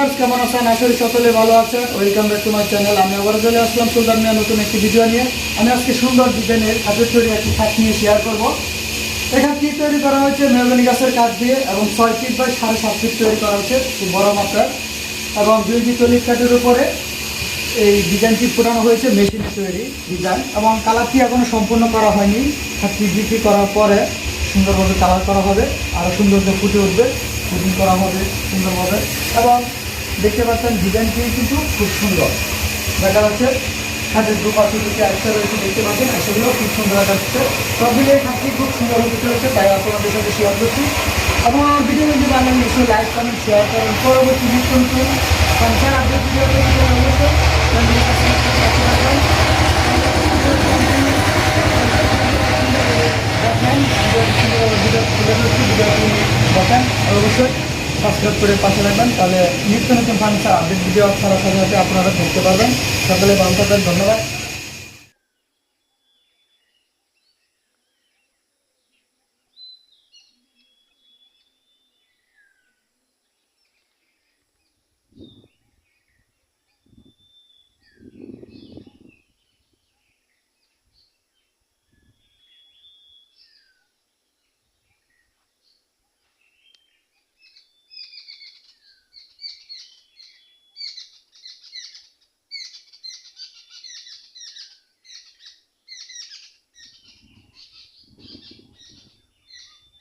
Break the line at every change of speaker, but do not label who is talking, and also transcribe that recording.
Viewers, কেমন আছেন? আশা করি সকলে ভালো আছেন। Welcome back to my channel আমি আবার চলে আসলাম সুলতান মিয়া নতুন একটি ভিডিও নিয়ে। আমি আজকে সুন্দর ডিজাইনের হাতের তৈরি একটি খাট নিয়ে শেয়ার করব। এই খাটটি তৈরি করা হয়েছে মেহগনি গাছের কাঠ দিয়ে এবং ছয় ফিট বাই সাড়ে সাত ফিট তৈরি করা হয়েছে, খুব বড় মাত্রার এবং দুই বিতলিক কাঠের উপরে এই ডিজাইনটি ফোটানো হয়েছে মেশিনে তৈরি ডিজাইন এবং কালারটি এখনও সম্পূর্ণ করা হয়নি। খাটটি বিক্রি করার পরে সুন্দরভাবে কালার করা হবে। আরও সৌন্দর্য ফুটে উঠবে। ফুটিং করা হবে সুন্দরভাবে। এবং দেখতে পাচ্ছেন ডিজাইনটি কিন্তু খুব সুন্দর। দেখা যাচ্ছে খাটের দু পাশে দুটি আইসা রয়েছে, দেখতে পাচ্ছেন সেগুলো খুব সুন্দর দেখা যাচ্ছে। সব মিলিয়ে খাটটি খুব সুন্দর হতে চলেছে, তাই আপনাদের সাথে শেয়ার করছি। এবং আমার ভিডিও যদি ভালো লাগে নিশ্চয়ই লাইক কমেন্ট শেয়ার করেন, পরবর্তী নতুন সংসার অবশ্যই সাবস্ক্রাইব করে পাশে রাখবেন তাহলে নিত্য নতুন ফাংশন আপডেট ভিডিও ছাড়ার সাথে সাথে আপনারা দেখতে পারবেন। সকলে ভালো থাকবেন, ধন্যবাদ।